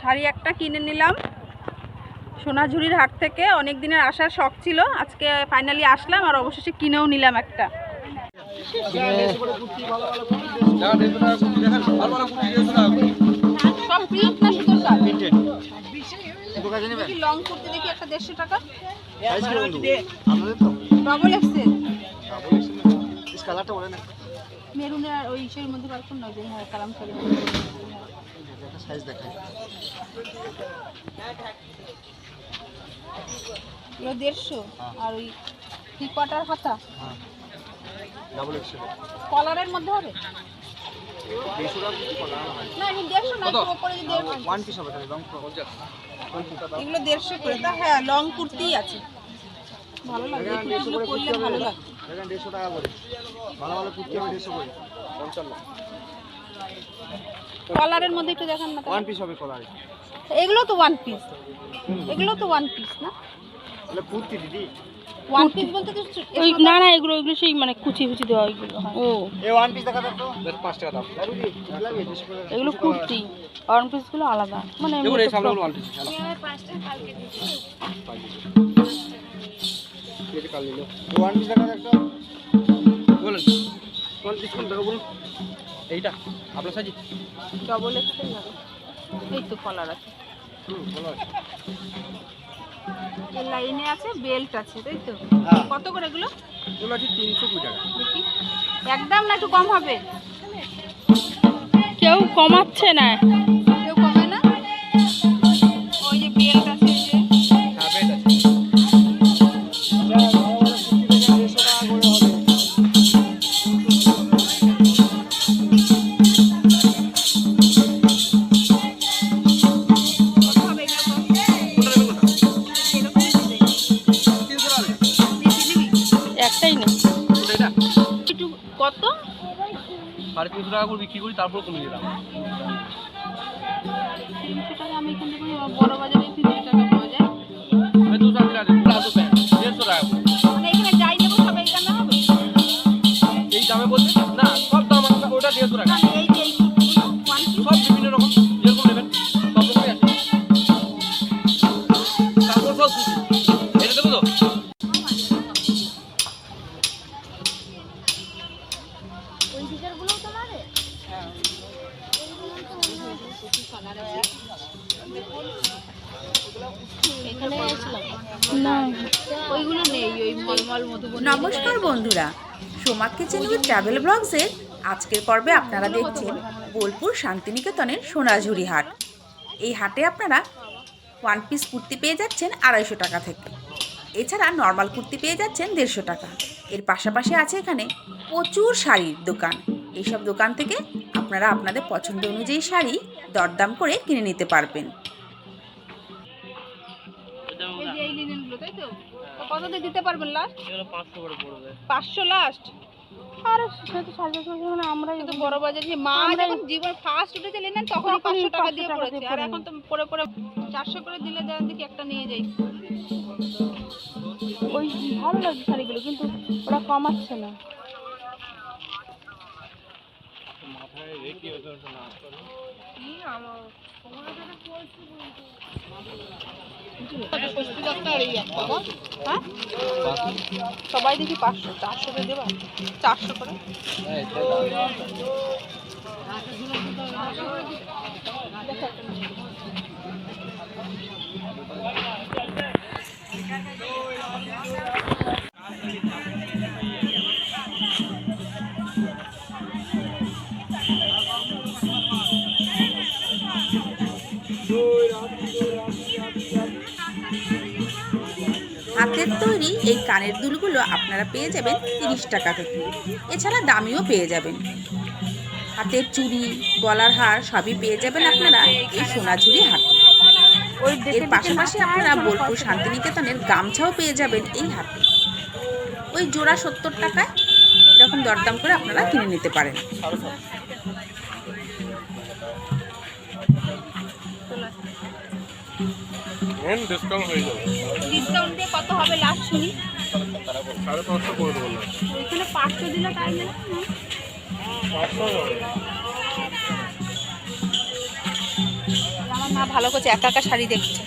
শাড়ি একটা কিনে নিলাম। সোনাঝুরির হাট থেকে অনেক দিনের আসার শখ ছিল। আজকে ফাইনালি আসলাম আর অবশেষে কিনেও নিলাম একটা। লং কুর্তি দেখি একটা দেড়শো টাকা? ডবল এক্সেল মেরুনের আর ওই ইসের মধ্যে পারছেন না যে হ্যাঁ কালাম শাড়ি এগুলো দেড়শো আর ওই থ্রি কোয়ার্টার হাতা কলারের মধ্যে হবে? এগুলো দেড়শো করে। তা হ্যাঁ লং কুর্তি আছে। ভালো লাগে ভালো লাগে। দেড়শো টাকা করে। ভালো ভালো কুর্তি হবে দেড়শো করে। পঞ্চান্ন। কলারের মধ্যে একটু দেখান না ওয়ান পিস হবে কলারে। এগুলো তো ওয়ান পিস এগুলো তো ওয়ান পিস না? তাহলে কুর্তি দিদি। ওয়ান পিস বলতে তো ওই না না এগুলো এগুলো সেই মানে কুচি কুচি দেওয়া হয়। ও। এ ওয়ান পিস দেখা তো। পাঁচ টাকা দাম। এগুলো কুর্তি অরন পিসগুলো আলাদা। মানে এমনি তো ফ্রক। ওয়ান পিস দেখা একটা বলেন। কোন ডিসকাউন্ট দেবো বলুন এইটা আপনার সাজি ডবল এক্সেল লাগে এই তো কলার আছে। এই লাইনে আছে বেল্ট আছে তাই তো? হ্যাঁ। কত করে এগুলো? এগুলো আছে তিনশো কুড়ি টাকা। দেখি। একদম না একটু কম হবে? কেউ কমাচ্ছে না। টাকা করে বিক্রি করি তারপর কমে গেলাম তিনশো টাকা আমি এখান থেকে বড় বাজারে নমস্কার বন্ধুরা। সোমাক কিচেন উইথ ট্রাভেল ব্লগসের আজকের পর্বে আপনারা দেখছেন বোলপুর শান্তিনিকেতনের সোনাঝুরি হাট। এই হাটে আপনারা ওয়ান পিস কুর্তি পেয়ে যাচ্ছেন আড়াইশো টাকা থেকে। এছাড়া নর্মাল কুর্তি পেয়ে যাচ্ছেন দেড়শো টাকা। এর পাশাপাশি আছে এখানে প্রচুর শাড়ির দোকান। এইসব দোকান থেকে আপনারা আপনাদের পছন্দ অনুযায়ী শাড়ি দরদাম করে কিনে নিতে পারবেন। কততে দিতে পারবেন লাস্ট পাঁচশো করে পড়বে। পাঁচশো লাস্ট আর সেটা তো সাড়ে চারশো মানে আমরা কিন্তু বড় বাজার যে মা যখন জীবন ফার্স্ট উঠেছে লিনেন তখন পাঁচশো টাকা দিয়ে পড়েছে। আর এখন তো পরে পরে চারশো করে দিলে দেন দেখি একটা নিয়ে যাই। ওই ভালো লাগছে শাড়িগুলো কিন্তু ওরা কমাচ্ছে না হ্যাঁ সবাই দেখি পাঁচশো চারশো করে দেবা। চারশো করে। হাতের তৈরি এই কানের দুলগুলো আপনারা পেয়ে যাবেন তিরিশ টাকা থেকে। এছাড়া দামিও পেয়ে যাবেন। হাতের চুড়ি গলার হার সবই পেয়ে যাবেন আপনারা এই সোনাঝুরি হাটে ওই এর পাশাপাশি আপনারা বোলপুর শান্তিনিকেতনের গামছাও পেয়ে যাবেন এই হাটে ওই জোড়া সত্তর টাকায় এরকম দরদাম করে আপনারা কিনে নিতে পারেন। ডিসকাউন্ট হয়ে যাবে। ডিসকাউন্ট দিয়ে কত হবে লাস্ট শুনি? সাড়ে পাঁচশো করে দেবো না পাঁচশো দিলে তাই না? পাঁচশো আমার মা ভালো করছে একা একা শাড়ি দেখছে।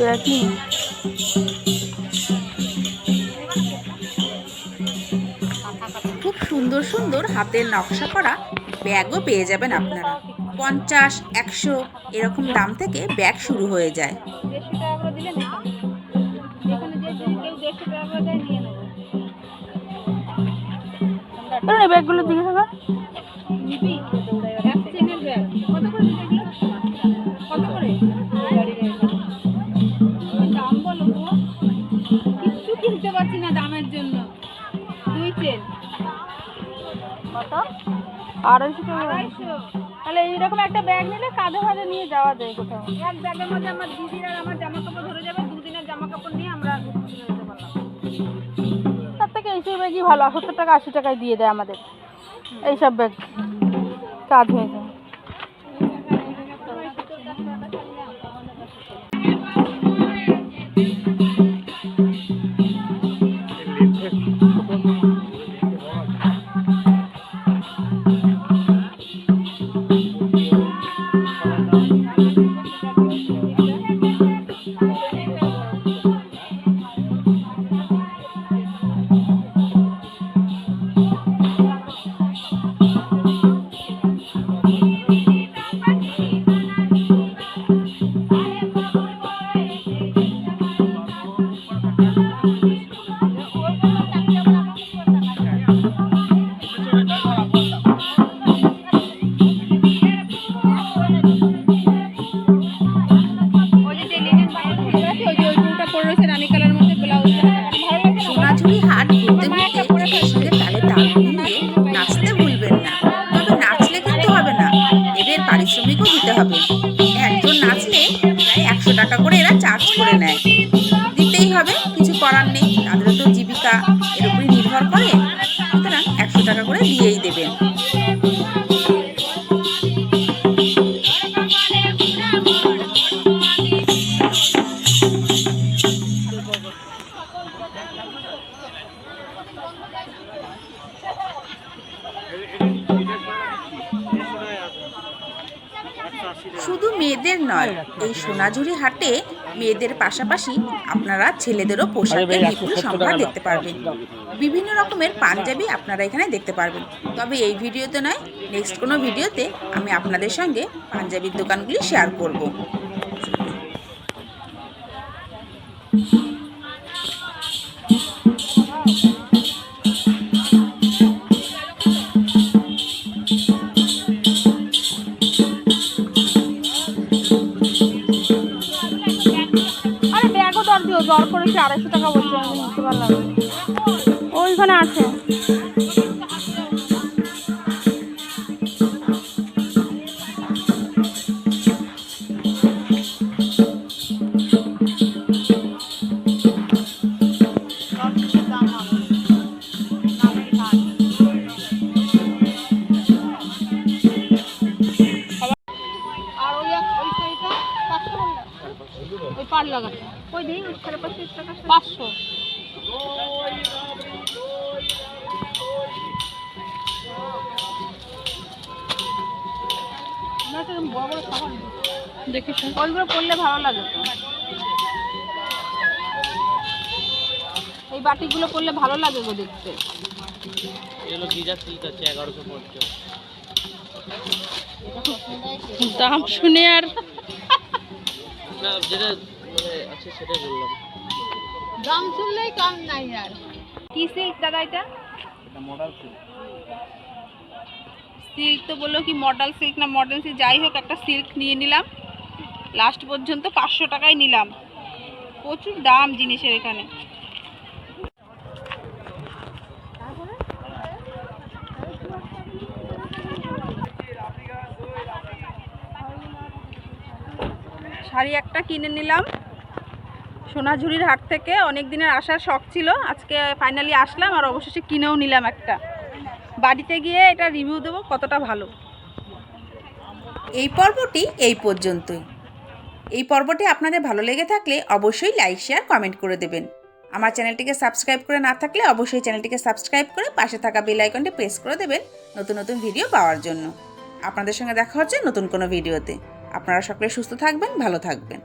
দেখি সুন্দর সুন্দর হাতের নকশা করা ব্যাগও পেয়ে যাবেন আপনারা। পঞ্চাশ একশো এরকম দাম থেকে ব্যাগ শুরু হয়ে যায়। দেড়শো টাকা দিলে নিতাম যেখানে যে কেউ দেড়শো টাকা করে দেয় নিয়ে নেব। ধরুন এই ব্যাগগুলোর দিকে থাকা নিবি? এক চেনের ব্যাগ। কত করে দিলে এগুলো? কত করে? দাম বলো কিচ্ছু কিনতে পারছি না দামের জন্য। দুই চেন। কত আড়াইশো আড়াইশো তাহলে এইরকম একটা ব্যাগ নিলে কাঁধে ফাঁধে নিয়ে যাওয়া যায় কোথাও। এক ব্যাগের মধ্যে আমার দিদির আর আমার জামা কাপড় ধরে যাবে দুদিনের জামা কাপড় নিয়ে আমরা যেতে পারলাম তার থেকে এইসব ব্যাগই ভালো সত্তর টাকা আশি টাকায় দিয়ে দেয় আমাদের। এইসব ব্যাগ কাজ হয়ে যায়। sabe? এই হাটে মেয়েদের পাশাপাশি আপনারা ছেলেদেরও পোশাকের বিপুল সংখ্যা দেখতে পারবেন। বিভিন্ন রকমের পাঞ্জাবি আপনারা এখানে দেখতে পারবেন। তবে এই ভিডিওতে নয় নেক্সট কোনো ভিডিওতে আমি আপনাদের সঙ্গে পাঞ্জাবির দোকানগুলি শেয়ার করব। করেছি করেছে আড়াইশো টাকা বলছে। আমি নিতে পারলাম ওইখানে আছে। ওই পাড় লাগাটা ওই দিই পাঁচশো টাকা পাঁচশো। দেখি ওইগুলো পরলে ভালো লাগে। তো এই বাটিগুলো ভালো লাগে গো দেখতে। এগুলো গিজা সিল্ক আছে এগারোশো পড়ছে দাম শুনে আর না যেটা মানে আছে সেটাই বললাম। দাম শুনলেই কম নাই আর। কি সিল্ক দাদা এটা? এটা মডার্ন সিল্ক সিল্ক তো বলল কি মডেল সিল্ক না মডেল সিল্ক যাই হোক একটা সিল্ক নিয়ে নিলাম। লাস্ট পর্যন্ত পাঁচশো টাকায় নিলাম। প্রচুর দাম জিনিসের এখানে। শাড়ি একটা কিনে নিলাম। সোনাঝুরির হাট থেকে অনেক দিনের আসার শখ ছিল। আজকে ফাইনালি আসলাম আর অবশেষে কিনেও নিলাম একটা। বাড়িতে গিয়ে এটা রিভিউ দেবো কতটা ভালো। এই পর্বটি এই পর্যন্তই। এই পর্বটি আপনাদের ভালো লেগে থাকলে অবশ্যই লাইক শেয়ার কমেন্ট করে দেবেন। আমার চ্যানেলটিকে সাবস্ক্রাইব করে না থাকলে অবশ্যই চ্যানেলটিকে সাবস্ক্রাইব করে পাশে থাকা বেল আইকনটি প্রেস করে দেবেন নতুন নতুন ভিডিও পাওয়ার জন্য। আপনাদের সঙ্গে দেখা হচ্ছে নতুন কোনো ভিডিওতে আপনারা সকলে সুস্থ থাকবেন ভালো থাকবেন।